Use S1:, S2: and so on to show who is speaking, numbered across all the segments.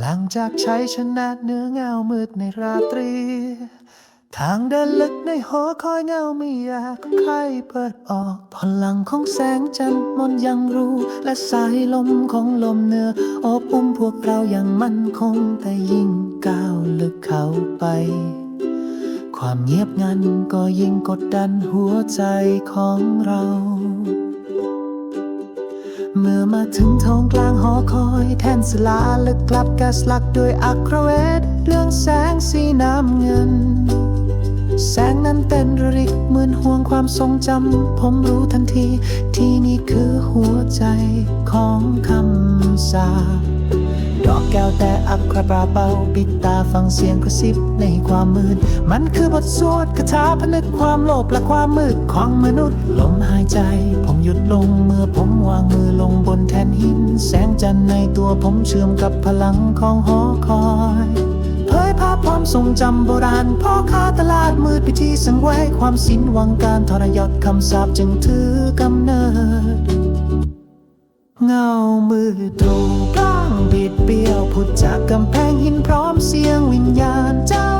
S1: หลังจากใช้ชนะเนื้อเงามืดในราตรี ทางเดินลึกในหอคอยเงาไม่อยากใครเปิดออกพลังของแสงจันทร์มนยังรู้ และสายลมของลมเหนื้ออบอุ้มพวกเราอย่างมั่นคงแต่ยิ่งก้าวลึกเข้าไป ความเงียบงันก็ยิ่งกดดันหัวใจของเรา เมื่อมาถึงท้องกลางหอคอยแทนสลาลึกกลับกาสลักด้วยอัครเวทเรื่องแสงสีน้ำเงิน แสงนั้นเต้นระริกเหมือนห่วงความทรงจำ ผมรู้ทันทีที่นี่คือหัวใจของคำสาป ดอกแก้วแต่อัครปราเบาปิดตาฟังเสียงกระซิบในความมืด มันคือบทสวดคาถาผนึกความโลภและความมืดของมนุษย์ ลมหายใจ ผมหยุดลงเมื่อผมวางมือลงบนแทนหิน แสงจันทร์ในตัวผมเชื่อมกับพลังของหอคอยเผยภาพความทรงจำโบราณพ่อค้าตลาดมืดพิธีสังเวยความสิ้นหวังการทรยศคำสาปจึงถือกำเนิด เงามือตรงกลางบิดเบี้ยวผุดจากกำแพงหินพร้อมเสียงวิญญาณเจ้า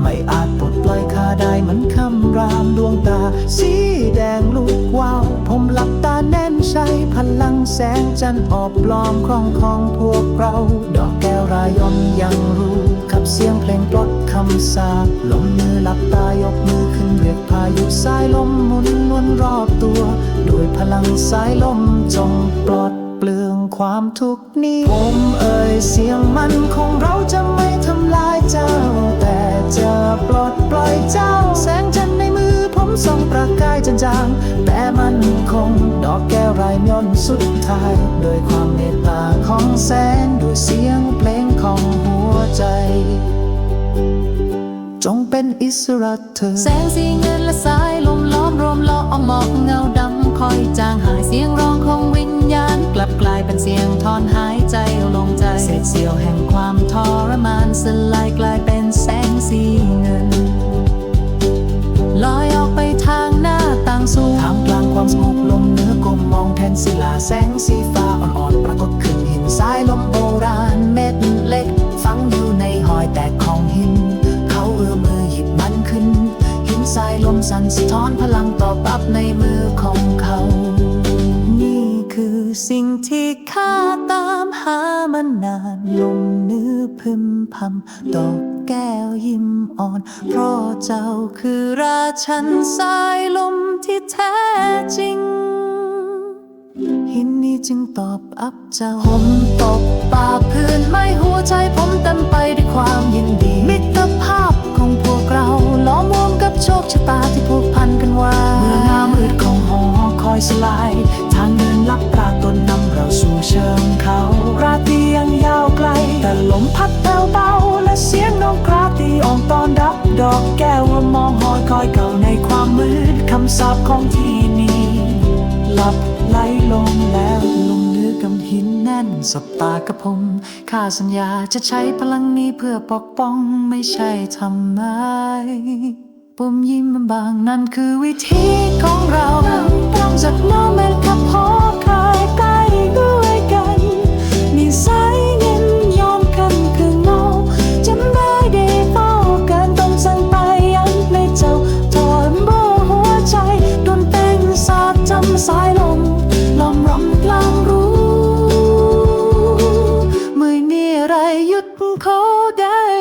S1: ไม่อาจปลดปล่อยข้าได้มือนคำรามดวงตา สีแดงลุกวาว ผมหลับตาแน่นใช้พลังแสงจันทร์อบล้อมครองของพวกเรา ดอกแก้วรายอนยังรู้กับเสียงเพลงปลดคำสาปลมมือหลับตายกมือขึ้นเรียกพายุสายลมหมุนวนรอบตัว ด้วยพลังสายลมจงปลด เปลืองความทุกนี้ ผมเอ่ยเสียงมันคงเราจะไม่ทำลายเจ้า แต่จะปลดปล่อยเจ้า แสงจันทร์ในมือผมส่องประกายจางๆ แต่มันคงดอกแก้วรายย่นสุดท้าย โดยความเมตตาของแสงด้วยเสียงเพลงของหัวใจจงเป็นอิสระเธอ
S2: แสงสีเงินและสายลมล้อมรวมล้อมหมอกเงาดำคอยจางหายเสียงร้อง เป็นเสียงทอนหายใจลงใจเศษเสี้ยวแห่งความทรมานสลายกลายเป็นแสงสีเงินลอยออกไปทางหน้าต่างสู่
S1: ท่ามกลางความสงบลมเนื้อกลมมองแทนศิลาแสงสีฟ้าอ่อนๆปรากฏขึ้นหินสายลมโบราณเม็ดเล็ก ฝังอยู่ในหอยแตกของหิน เขาเอื้อมมือหยิบมันขึ้น หินสายลมสั่นสะท้อนพลังตอบรับในมือของเขา สิ่งที่ข้าตามหามานานลมเนื้อพึมพำดอกแก้วยิ้มอ่อน เพราะเจ้าคือราชันสายลมที่แท้จริง หินนี้จึงตอบอับเจ้าผมตกป่าพื้นไม่หัวใจผมเต็มไปด้วยความยินดี มิตรภาพของพวกเราล้อมวมกับโชคชะตาที่ผูกพันกันไว้เมื่อหน้ามืดของหอคอยสลาย ทางเดินลับปรา สู่เชิงเขาราตรียังยาวไกล แต่ลมพัดแผ่วเบาและเสียงนกกราตีออกตอนรับ ดอกแก้วมองหอยคอยเก่าในความมืดคำสาปของที่นี่หลับไหลลงแล้วลงเนื้อกำหินแน่นสบตากับผมข้าสัญญาจะใช้พลังนี้เพื่อปกป้องไม่ใช่ทำร้ายปุ่มยิ้มบางนั่นคือวิธีของเราต้องจากโมเมนต์กับพอ หยุดเขาได้